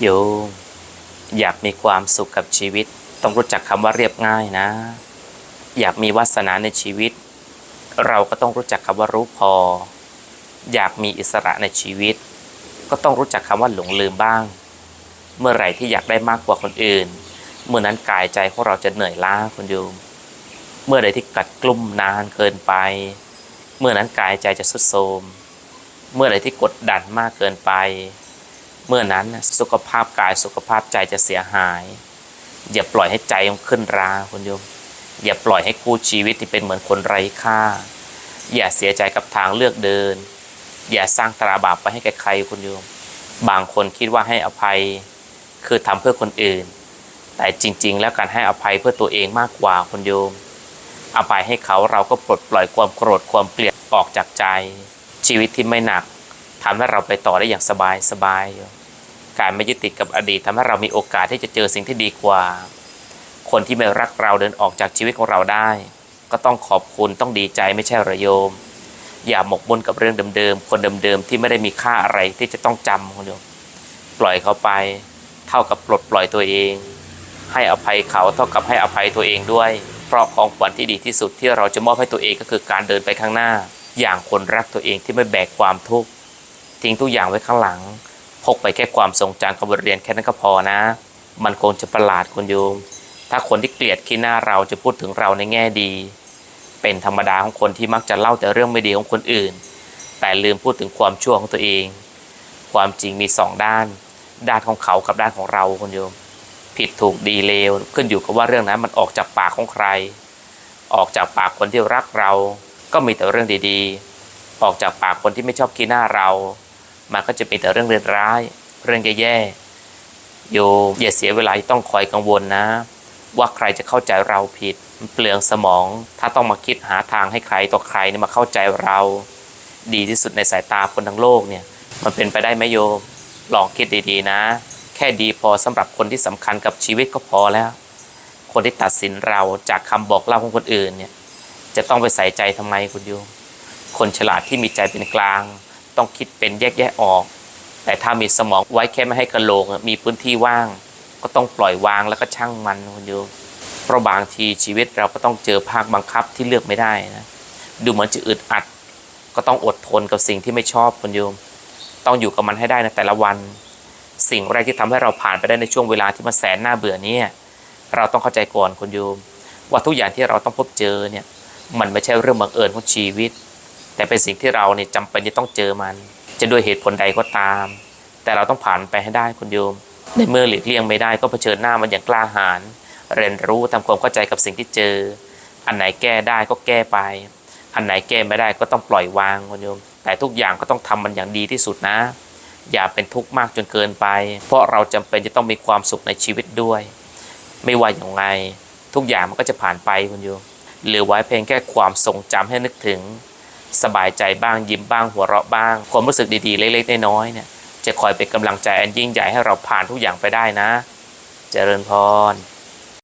โยมอยากมีความสุขกับชีวิต ต้องรู้จักคำว่าเรียบง่ายนะ อยากมีวาสนาในชีวิต เราก็ต้องรู้จักคำว่ารู้พอ อยากมีอิสระในชีวิต ก็ต้องรู้จักคำว่าหลงลืมบ้าง เมื่อไหร่ที่อยากได้มากกว่าคนอื่น เมื่อนั้นกายใจของเราจะเหนื่อยล้าคุณโยม เมื่อใดที่กัดกลุ่มนานเกินไป เมื่อนั้นกายใจจะสุดโทมเมื่อใดที่กดดันมากเกินไป เมื่อนั้นสุขภาพกายสุขภาพใจจะเสียหาย อย่าปล่อยให้ใจมันขึ้นราคุณโยม อย่าปล่อยให้กู้ชีวิตที่เป็นเหมือนคนไร้ค่า อย่าเสียใจกับทางเลือกเดิน อย่าสร้างตราบาปไปให้แก่ใครคุณโยม บางคนคิดว่าให้อภัยคือทำเพื่อคนอื่น แต่จริง ๆ แล้วการให้อภัยเพื่อตัวเองมากกว่าคุณโยม อภัยให้เขาเราก็ปลดปล่อยความโกรธความเกลียดออกจากใจ ชีวิตที่ไม่หนัก ทำให้เราไปต่อได้อย่างสบายสบายโยมการไม่ยึดติดกับอดีตทำให้เรามีโอกาสที่จะเจอสิ่งที่ดีกว่า คนที่ไม่รักเราเดินออกจากชีวิตของเราได้ ก็ต้องขอบคุณต้องดีใจไม่ใช่ระโยม อย่าหมกมุ่นกับเรื่องเดิมๆคนเดิมๆที่ไม่ได้มีค่าอะไรที่จะต้องจำคุณโยมปล่อยเขาไป เท่ากับปลดปล่อยตัวเอง ให้อภัยเขาเท่ากับให้อภัยตัวเองด้วย เพราะของขวัญที่ดีที่สุดที่เราจะมอบให้ตัวเองก็คือการเดินไปข้างหน้า อย่างคนรักตัวเองที่ไม่แบกความทุกข์ ทิ้งทุกอย่างไว้ข้างหลัง พกไปแค่ความทรงจำกับบทเรียนแค่นั้นก็พอนะ มันคงจะประหลาดคุณโยม ถ้าคนที่เกลียดขี้หน้าเราจะพูดถึงเราในแง่ดี เป็นธรรมดาของคนที่มักจะเล่าแต่เรื่องไม่ดีของคนอื่น แต่ลืมพูดถึงความชั่วของตัวเอง ความจริงมีสองด้าน ด้านของเขากับด้านของเราคุณโยม ผิดถูกดีเลวขึ้นอยู่กับว่าเรื่องนั้นมันออกจากปากของใคร ออกจากปากคนที่รักเรา ก็มีแต่เรื่องดีๆออกจากปากคนที่ไม่ชอบขี้หน้าเรา มันก็จะมีแต่เรื่องเร้ร้าย เรื่องแย่ๆโยมอย่าเสียเวลาที่ต้องคอยกังวลนะ ว่าใครจะเข้าใจเราผิดเปลืองสมอง ถ้าต้องมาคิดหาทางให้ใครต่อใครเนี่ยมาเข้าใจเรา ดีที่สุดในสายตาคนทั้งโลกเนี่ยมันเป็นไปได้ไหมโยมลองคิดดีๆนะ แค่ดีพอสำหรับคนที่สำคัญกับชีวิตก็พอแล้ว คนที่ตัดสินเราจากคำบอกเล่าของคนอื่นเนี่ยจะต้องไปใส่ใจทำไมคุณโยมคนฉลาดที่มีใจเป็นกลาง ต้องคิดเป็นแยกแยะออก แต่ถ้ามีสมองไว้แค่ไม่ให้กระโหลกมีพื้นที่ว่าง ก็ต้องปล่อยวางแล้วก็ช่างมันคุณโยมเพราะบางทีชีวิตเราก็ต้องเจอภาคบังคับที่เลือกไม่ได้นะดูเหมือนจะอึดอัด ก็ต้องอดทนกับสิ่งที่ไม่ชอบคุณโยม ต้องอยู่กับมันให้ได้ในแต่ละวัน สิ่งแรกที่ทำให้เราผ่านไปได้ในช่วงเวลาที่มันแสนน่าเบื่อเนี่ยเราต้องเข้าใจก่อนคุณโยม ว่าทุกอย่างที่เราต้องพบเจอเนี่ยมันไม่ใช่เรื่องบังเอิญของชีวิต แต่เป็นสิ่งที่เราเนี่ยจำเป็นจะต้องเจอมัน จะด้วยเหตุผลใดก็ตาม แต่เราต้องผ่านไปให้ได้คุณโยม ในเมื่อหลีกเลี่ยงไม่ได้ก็เผชิญหน้ามันอย่างกล้าหาญเรียนรู้ทำความเข้าใจกับสิ่งที่เจอ อันไหนแก้ได้ก็แก้ไป อันไหนแก้ไม่ได้ก็ต้องปล่อยวางคุณโยม แต่ทุกอย่างก็ต้องทำมันอย่างดีที่สุดนะ อย่าเป็นทุกข์มากจนเกินไป เพราะเราจำเป็นจะต้องมีความสุขในชีวิตด้วย ไม่ว่าอย่างไรทุกอย่างมันก็จะผ่านไปคุณโยมเหลือไว้เพียงแค่ความทรงจำให้นึกถึง สบายใจบ้างยิ้มบ้างหัวเราะบ้าง ความรู้สึกดีๆ เล็กๆน้อยๆเนี่ยจะคอยเป็นกำลังใจอันยิ่งใหญ่ให้เราผ่านทุกอย่างไปได้นะ เจริญพร